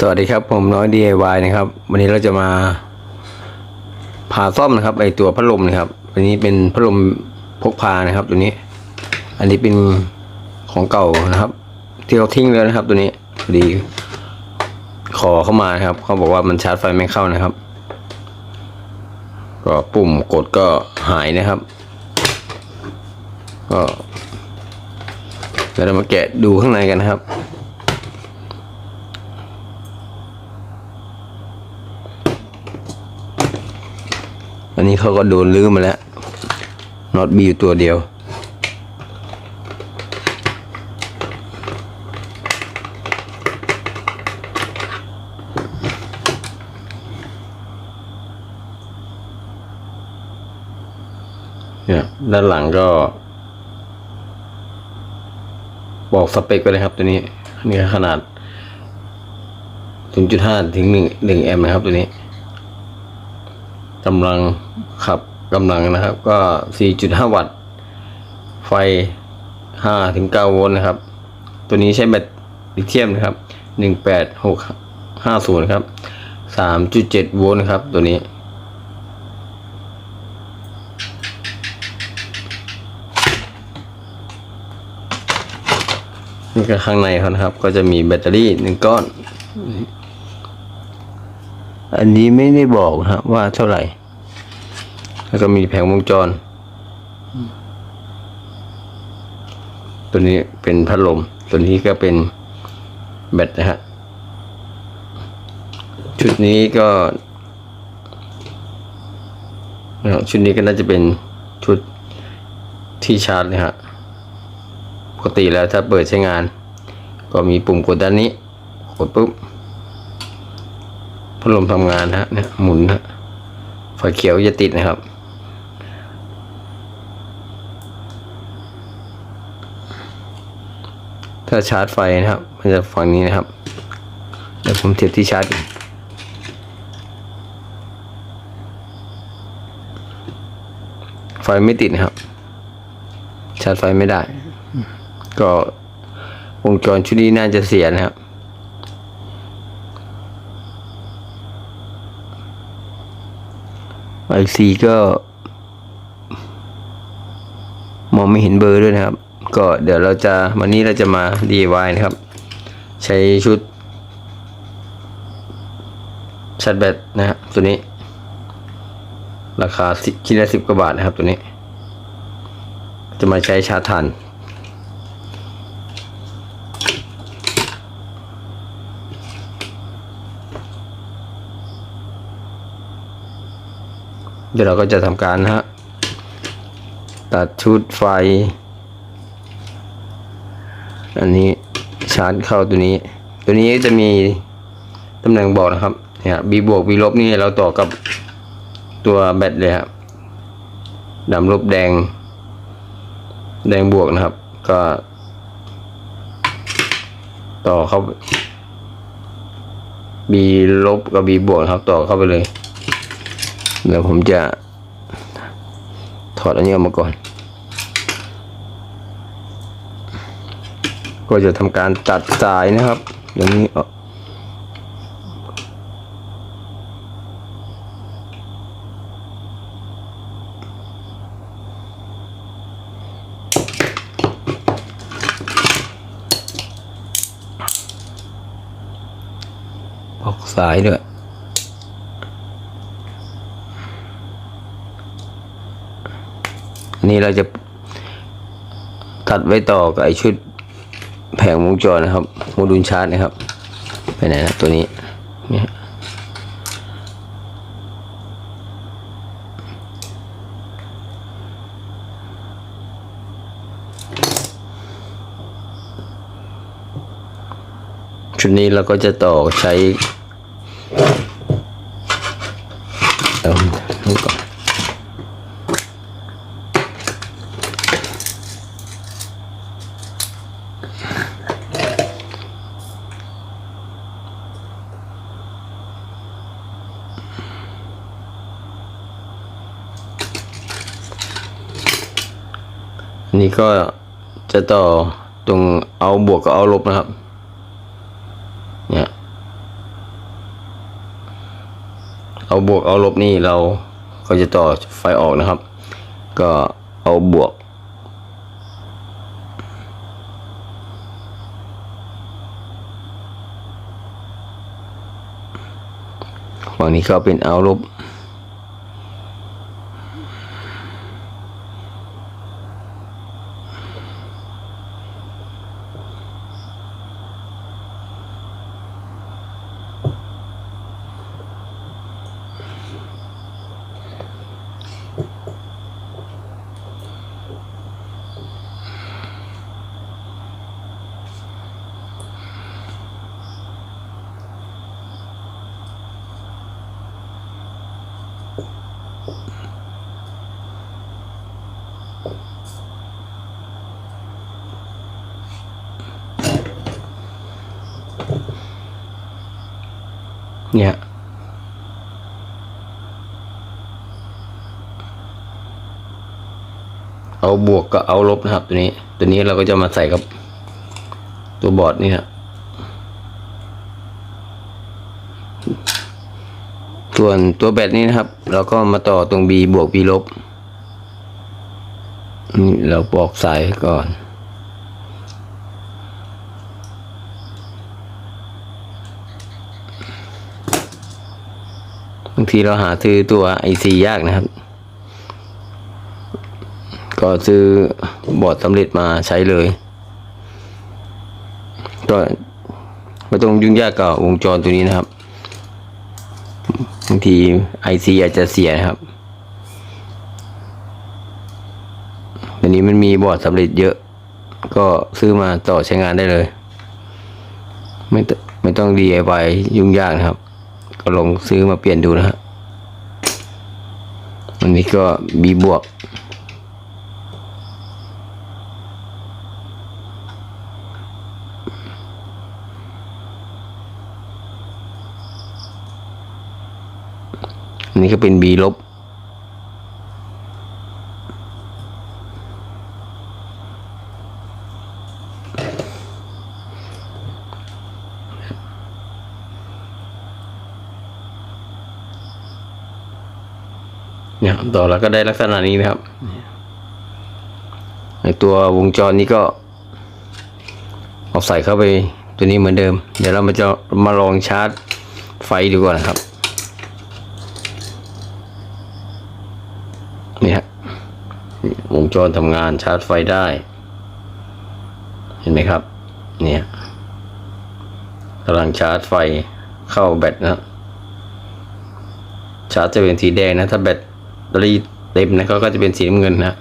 สวัสดีครับผมน้อย DIY นะครับ วันนี้เราจะมาผ่าซ่อมนะครับไอตัวพัดลมนะครับอันนี้เป็นพัดลมพกพานะครับตัวนี้ อันนี้เป็นของเก่านะครับ ที่เขาทิ้งแล้วนะครับตัวนี้พอดี ขอเข้ามานะครับเขาบอกว่ามันชาร์จไฟไม่เข้านะครับ ก็ปุ่มกดก็หายนะครับ ก็เดี๋ยวเรามาแกะดูข้างในกันนะครับ อันนี้เขาก็โดนลื้อมาแล้วน็อตบีอยู่ตัวเดียว เนี่ย ด้านหลังก็ บอกสเปคไปเลยครับตัวนี้ นี่ขนาด 0.5 ถึง1 1แอมป์นะครับตัวนี้ กำลังขับกำลังนะครับ ก็ 4.5 วัตต์ ไฟ5ถึง9โวลต์นะครับ ตัวนี้ใช้แบตลิเธียมนะครับ 18650 ครับ 3.7 โวลต์นะครับ ตัวนี้ นี่ก็ข้างในเขานะครับ ก็จะมีแบตเตอรี่หนึ่งก้อน อันนี้ไม่ได้บอกนะครับว่าเท่าไหร่ แล้วก็มีแผงวงจร ตัวนี้เป็นพัดลม ตัวนี้ก็เป็นแบตนะฮะ ชุดนี้ก็ชุดนี้ก็น่าจะเป็นชุดที่ชาร์จนะฮะ ปกติแล้วถ้าเปิดใช้งาน ก็มีปุ่มกดด้านนี้ กดปุ๊บ พัดลมทำงานนะฮะเนี่ยหมุนฮะไฟเขียวจะติดนะครับ ถ้าชาร์จไฟนะครับ มันจะฝั่งนี้นะครับเดี๋ยวผมเทียบที่ชาร์จไฟไม่ติดนะครับ ชาร์จไฟไม่ได้ ก็วงจรชุดนี้น่าจะเสียนะครับ ไอซีก็มองไม่เห็นเบอร์ด้วยนะครับ ก็เดี๋ยวเราจะวันนี้เราจะมา DIY นะครับ ใช้ชุดชาร์จแบตนะฮะตัวนี้ ราคาชิ้นละสิบกว่าบาทนะครับตัวนี้ จะมาใช้ชาร์จถ่าน เดี๋ยวเราก็จะทำการฮะตัดชุดไฟ อันนี้ชาร์จเข้าตัวนี้ ตัวนี้จะมีตำแหน่งบอกนะครับเนี่ย B บวก B ลบนี่เราต่อกับตัวแบตเลยครับดำลบแดง แดงบวกนะครับ ก็ ต่อเข้า B ลบกับ B บวกครับ ต่อเข้าไปเลย เดี๋ยวผมจะถอดอันนี้ออกมาก่อน ก็จะทำการตัดสายนะครับอย่างนี้ออกออกสายด้วย นี่เราจะตัดไว้ต่อกับไอชุดแผงวงจรนะครับโมดูลชาร์จนะครับ ไปไหนนะตัวนี้เนี่ยชุดนี้เราก็จะต่อใช้ นี้ก็จะต่อตรงเอาบวกกับเอาลบนะครับ เนี่ย เอาบวกเอาลบนี่เราก็จะต่อไฟออกนะครับ ก็เอาบวก ฝั่งนี้ก็เป็นเอาลบ เนี่ยเอาบวกกับเอาลบนะครับ ตัวนี้ ตัวนี้เราก็จะมาใส่กับตัวบอร์ดนี่นะ ส่วนตัวแบตนี้นะครับ เราก็มาต่อตรง B บวก B ลบนี่เราบอกสายก่อน บางทีเราหาซื้อตัว IC ยากนะครับ ก็ซื้อบอร์ดสำเร็จมาใช้เลยก็ไม่ต้องยุ่งยากกับวงจรตัวนี้นะครับ บางทีไอซีอาจจะเสียนะครับอันนี้มันมีบอร์ดสำเร็จเยอะ ก็ซื้อมาต่อใช้งานได้เลย ไม่ตไม่ต้อง DIY ยุ่งยากนะครับ ก็ลองซื้อมาเปลี่ยนดูนะฮะอันนี้ก็บีบวก นนี้ก็เป็น B ลบ เนี่ยต่อแล้วก็ได้ลักษณะนี้นะครับในตัววงจรนี้ก็ เอาใส่เข้าไปตัวนี้เหมือนเดิม เดี๋ยวเรามาจะมาลองชาร์จไฟดูก่อนนะครับ นี่ฮะว งจรทำงานชาร์จไฟได้ เห็นไหมครับ เนี่ยกำลังชาร์จไฟเข้าแบตนะชาร์จจะเป็นสีแดงนะ ถ้าแบตเตอรี่เต็มนะก็ก็จะเป็นสีน้ำเงินนะ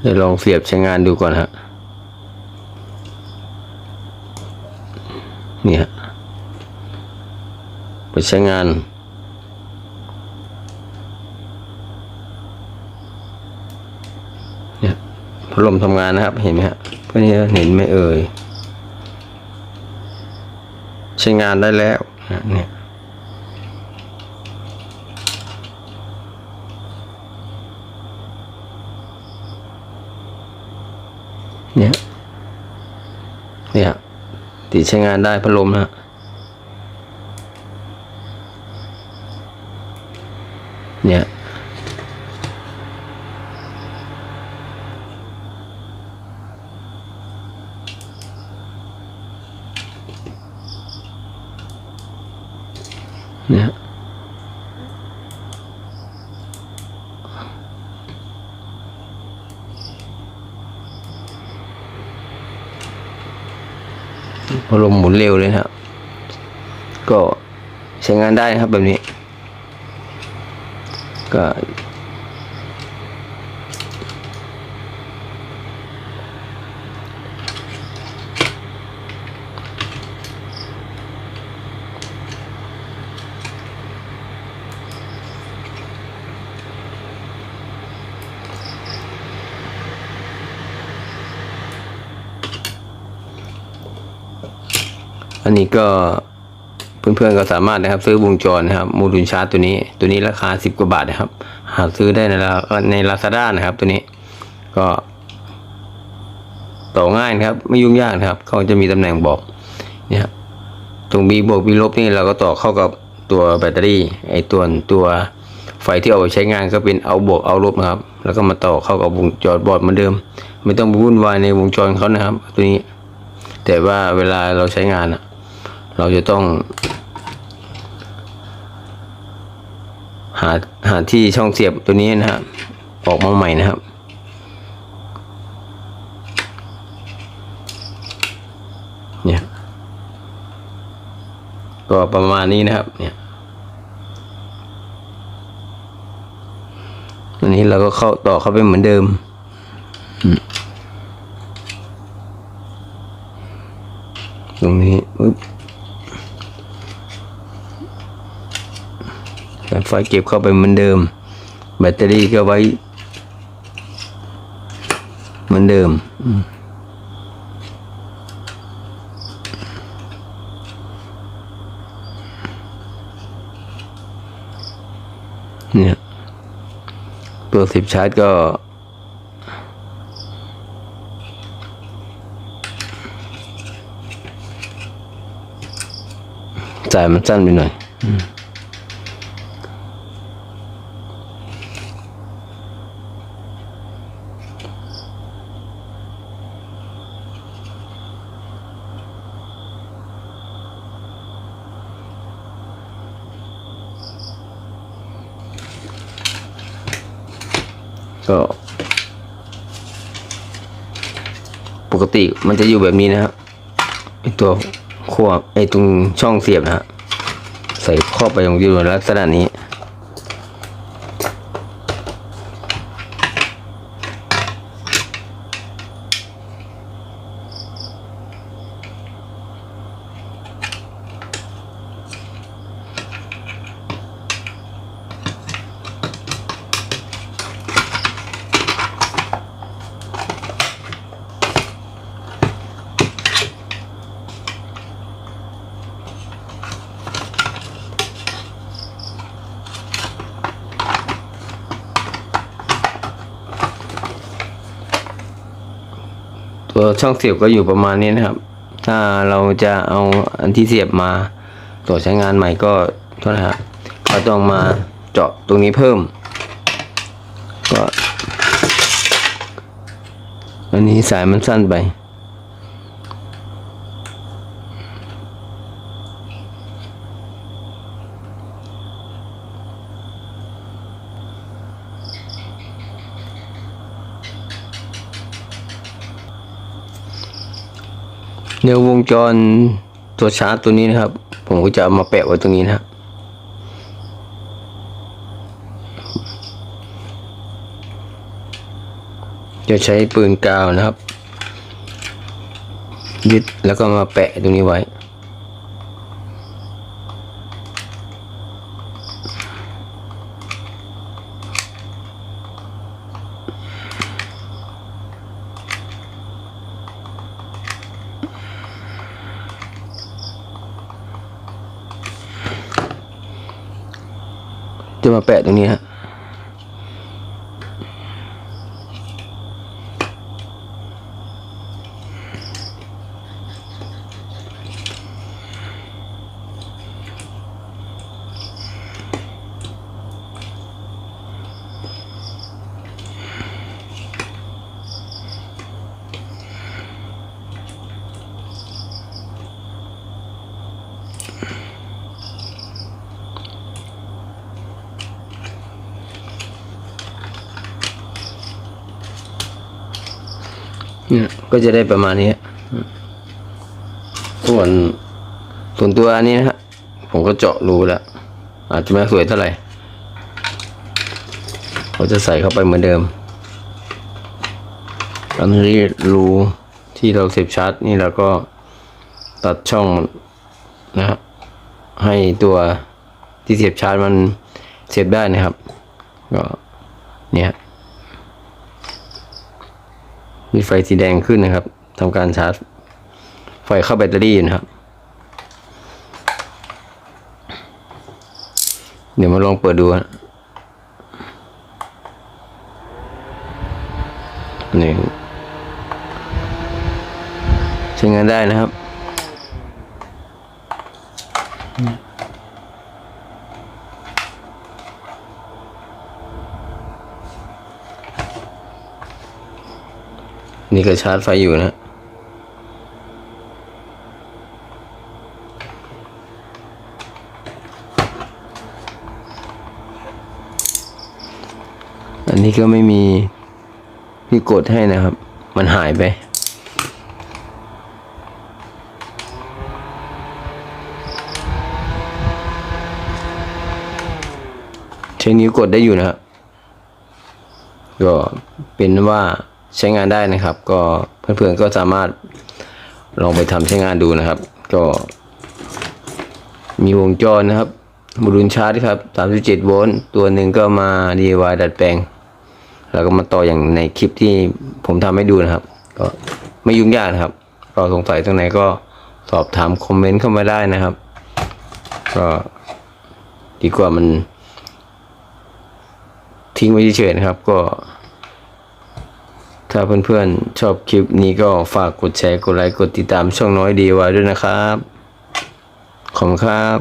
เดี๋ยวลองเสียบใช้งานดูก่อนฮะนี่ฮะ ไปใช้งาน เนี่ยพัดลมทำงานนะครับ เห็นไหมฮะเพื่อนเห็นไหมเอ่ย ใช้งานได้แล้วนะเนี่ยเนี่ย เนี่ย ติดใช้งานได้พัดลมนะ พัดลมหมุนเร็วเลยนะครับ ก็ใช้งานได้นะครับแบบนี้ ก็ อันนี้ก็เพื่อนๆก็สามารถนะครับซื้อวงจรนะครับโมดูลชาร์จตัวนี้ ตัวนี้ราคาสิบกว่าบาทนะครับ หาซื้อได้ในราในลาซาด้านะครับ ตัวนี้ก็ ต่อง่ายนะครับ ไม่ยุ่งยากนะครับ เขาจะมีตำแหน่งบอกเนี่ยครับตรง B บวก B ลบนี่เราก็ต่อเข้ากับตัวแบตเตอรี่ ไอตัวตัวไฟที่เอาไปใช้งานก็เป็นเอาบวกเอาลบนะครับ แล้วก็มาต่อเข้ากับวงจรบอร์ดเหมือนเดิม ไม่ต้องวุ่นวายในวงจรเขานะครับ ตัวนี้ แต่ว่าเวลาเราใช้งานอะ เราจะต้อง หาหาที่ช่องเสียบตัวนี้นะครับ ออกมาใหม่นะครับเนี่ยก็ประมาณนี้นะครับ เนี่ยอันนี้เราก็เข้าต่อเข้าไปเหมือนเดิมตรงนี้ปึ๊บ สายไฟเก็บเข้าไปเหมือนเดิม แบตเตอรี่ก็ไว้ เหมือนเดิมเนี่ยตัวสิบชาร์จก็สายมันสั้นไปหน่อย อืมก็ ปก ติมันจะอยู่แบบนี้นะครับไอตัวขั้วไอตรงช่องเสียบนะฮะใส่เข้าไปตรงอยู่ลักษณะนี้ ตัวช่องเสียบก็อยู่ประมาณนี้นะครับ ถ้าเราจะเอาอันที่เสียบมาตัวใช้งานใหม่ก็โทษนะครับก็ต้องมาเจาะตรงนี้เพิ่ม ก็ อันนี้สายมันสั้นไป เดี๋ยววงจรตัวชาร์จตัวนี้นะครับ ผมก็จะามาแปะไว้ตรงนี้นะครับจะใช้ปืนกาวนะครับ ยึดแล้วก็มาแปะตรงนี้ไว้ จะมาแปะตรงนี้ฮะ เนี่ยก็จะได้ประมาณนี้ส่วนส่วนตัวอันนี้นะฮะผมก็เจาะรูแล้ว อาจจะไม่สวยเท่าไหร่เราจะใส่เข้าไปเหมือนเดิม อันนี้รูที่เราเสียบชาร์จนี่เราก็ตัดช่องนะฮะให้ตัวที่เสียบชาร์จมันเสียบได้นะครับ ก็เนี่ย มีไฟสีแดงขึ้นนะครับทำการชาร์จ ไฟเข้าแบตเตอรี่นะครับ เดี๋ยวมาลองเปิดดูฮะนี่ใช้งานได้นะครับ นี่ก็ชาร์จไฟอยู่นะอันนี้ก็ไม่มีที่กดให้นะครับ มันหายไป ใช้นิ้วกดได้อยู่นะครับก็เป็นว่า ใช้งานได้นะครับ ก็เพื่อนๆก็สามารถลองไปทำใช้งานดูนะครับ ก็ มีวงจรนะครับโมดูลชาร์จครับ 37 โวลต์ตัวหนึ่งก็มา DIY ดัดแปลง แล้วก็มาต่ออย่างในคลิปที่ผมทำให้ดูนะครับ ก็ไม่ยุ่งยากนะครับก็สงสัยตรงไหนก็สอบถามคอมเมนต์เข้ามาได้นะครับ ก็ดีกว่ามัน ทิ้งไว้เฉยๆนะครับ ก็ ถ้าเพื่อนๆชอบคลิปนี้ก็ฝากกดแชร์ กดไลค์ กดติดตามช่องน้อยดีไว้ด้วยนะครับ ขอบคุณครับ